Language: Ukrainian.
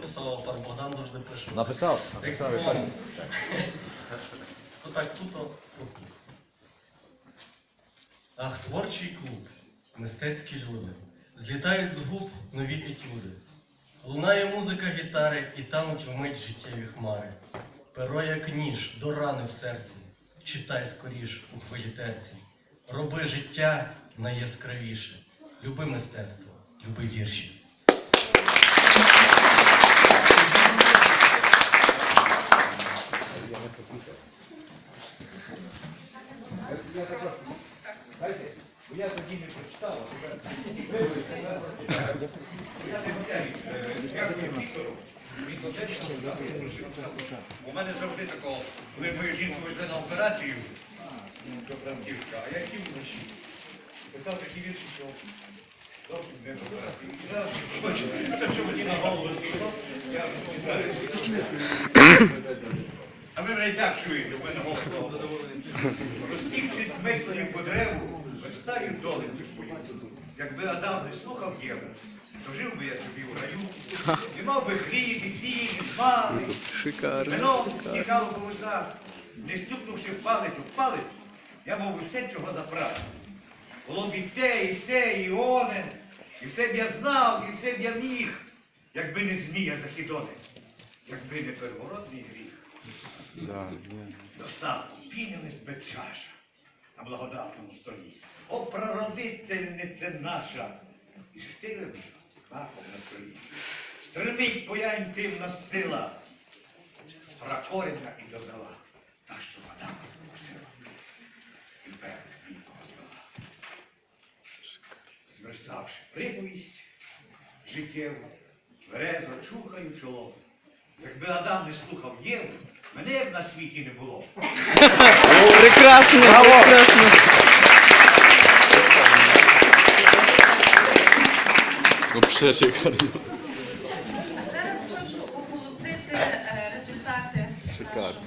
Писав пан Богдан завжди пише. Написав? Написав і так. То так суто. Ах, творчий клуб, мистецькі люди. Злітають з губ нові етюди. Лунає музика гітари і тануть вмить життєві хмари. Перо як ніж, до рани в серці. Читай скоріш у хвилі терці. Роби життя найяскравіше. Люби мистецтво, люби вірші. Я тоді не прочитав, я не готовий. Дякую Віктору. Він сердечно сказав. У мене завжди такого, коли мою жінку везли на операцію до Франківська, а я сів вночі. Писав такі вірші, що зовсім не до операції. Те, що мені на голову я А ви вже і так чуєте, в мене голову. Розтікшись мисленням по древу, верстаю доленьку свою. Якби Адам не слухав Єву, то жив би я собі в раю. І мав би хліб, і сіль, і смали. Вино тікало по вусах, не стукнувши палець у палець, я мав би все, чого забрати. Було б і те, і се, і оне, і все б я знав, і все б я міг, якби не змія західони, якби не первородний гріх. Достав пінились би чаша на благодатному столі. О, прародительниця наша! І штилем знаком на чолі. Стримить твоя інтимна сила, з пракорення і до зала, та що вода просила, і берег мій розвела. Зверставши приповість життєву, тверезо чухаю чоло. Якби Адам не слухав Єву, мене б на світі не було. Прекрасно, прекрасно. Вообще шикарно. Зараз хочу оголосити е, результати Шикарно.